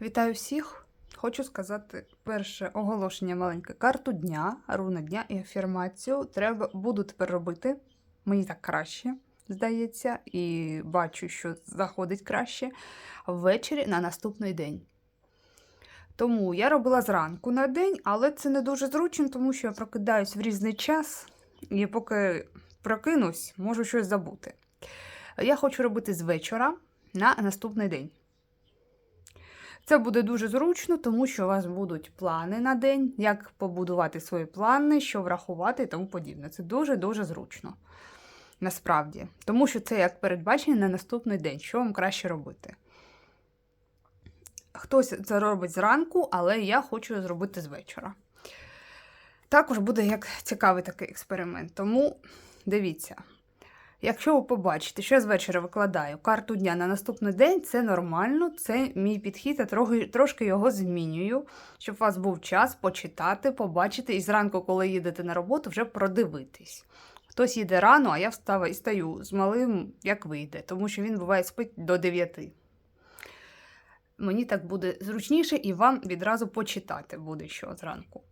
Вітаю всіх! Хочу сказати перше оголошення маленьке. Карту дня, руна дня і афірмацію треба буду тепер робити. Мені так краще здається, і бачу, що заходить краще ввечері на наступний день. Тому я робила зранку на день, але це не дуже зручно, тому що я прокидаюсь в різний час, і поки прокинусь, можу щось забути. Я хочу робити з вечора на наступний день. Це буде дуже зручно, тому що у вас будуть плани на день, як побудувати свої плани, що врахувати і тому подібне. Це дуже-дуже зручно. Насправді. Тому що це як передбачення на наступний день, що вам краще робити. Хтось це робить зранку, але я хочу зробити з вечора. Також буде як цікавий такий експеримент. Тому дивіться. Якщо ви побачите, що я з вечора викладаю карту дня на наступний день, це нормально, це мій підхід, я трошки його змінюю, щоб у вас був час почитати, побачити і зранку, коли їдете на роботу, вже продивитись. Хтось їде рано, а я встава і стаю з малим, як вийде, тому що він буває спить до 9. Мені так буде зручніше і вам відразу почитати буде що зранку.